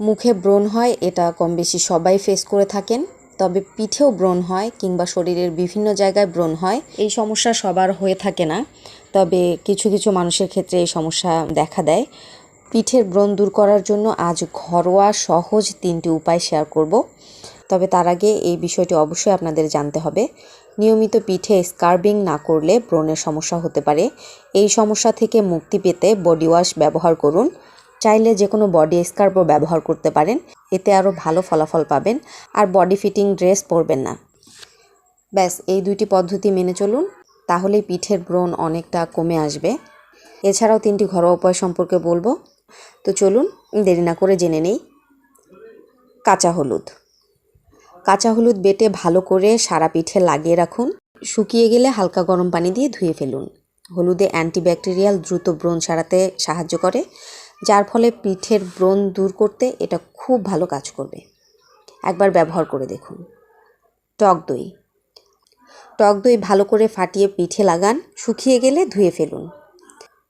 মুখে ব্রণ হয়, এটা কম বেশি সবাই ফেস করে থাকেন। তবে পিঠেও ব্রণ হয় কিংবা শরীরের বিভিন্ন জায়গায় ব্রণ হয়। এই সমস্যা সবার হয়ে থাকে না। তবে কিছু কিছু মানুষের ক্ষেত্রে এই সমস্যা দেখা দেয়। পিঠের ব্রণ দূর করার জন্য আজ ঘরোয়া সহজ তিনটি উপায় শেয়ার করব। তবে তার আগে এই বিষয়টি অবশ্যই আপনাদের জানতে হবে। নিয়মিত পিঠে স্কার্বিং না করলে ব্রণের সমস্যা হতে পারে। এই সমস্যা থেকে মুক্তি পেতে বডি ওয়াশ ব্যবহার করুন। চাইলে যে কোনো বডি স্কার্পও ব্যবহার করতে পারেন। এতে আরও ভালো ফলাফল পাবেন আর বডি ফিটিং ড্রেস পরবেন না। ব্যাস, এই দুইটি পদ্ধতি মেনে চলুন, তাহলেই পিঠের ব্রণ অনেকটা কমে আসবে। এছাড়াও তিনটি ঘরোয়া উপায় সম্পর্কে বলব। তো চলুন, দেরি না করে জেনে নেই। কাঁচা হলুদ। কাঁচা হলুদ বেটে ভালো করে সারা পিঠে লাগিয়ে রাখুন। শুকিয়ে গেলে হালকা গরম পানি দিয়ে ধুয়ে ফেলুন। হলুদে অ্যান্টিব্যাকটেরিয়াল দ্রুত ব্রণ সারাতে সাহায্য করে। যার ফলে পিঠের ব্রণ দূর করতে এটা খুব ভালো কাজ করবে। একবার ব্যবহার করে দেখুন। টক দই। টক দই ভালো করে ফাটিয়ে পিঠে লাগান, শুকিয়ে গেলে ধুয়ে ফেলুন।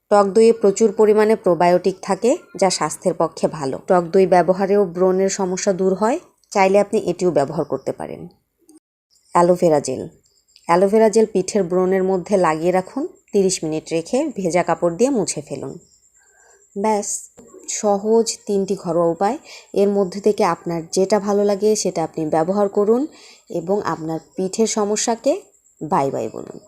টক দইয়ে প্রচুর পরিমাণে প্রোবায়োটিক থাকে, যা স্বাস্থ্যের পক্ষে ভালো। টক দই ব্যবহারেও ব্রণের সমস্যা দূর হয়, চাইলে আপনি এটিও ব্যবহার করতে পারেন। Aloe vera gel. অ্যালোভেরা জেল পিঠের ব্রণের মধ্যে লাগিয়ে রাখুন, তিরিশ মিনিট রেখে ভেজা কাপড় দিয়ে মুছে ফেলুন। ব্যাস, সহজ তিনটি ঘরোয়া উপায়। এর মধ্যে থেকে আপনার যেটা ভালো লাগে সেটা আপনি ব্যবহার করুন এবং আপনার পিঠের সমস্যাকে বাই বাই বলুন।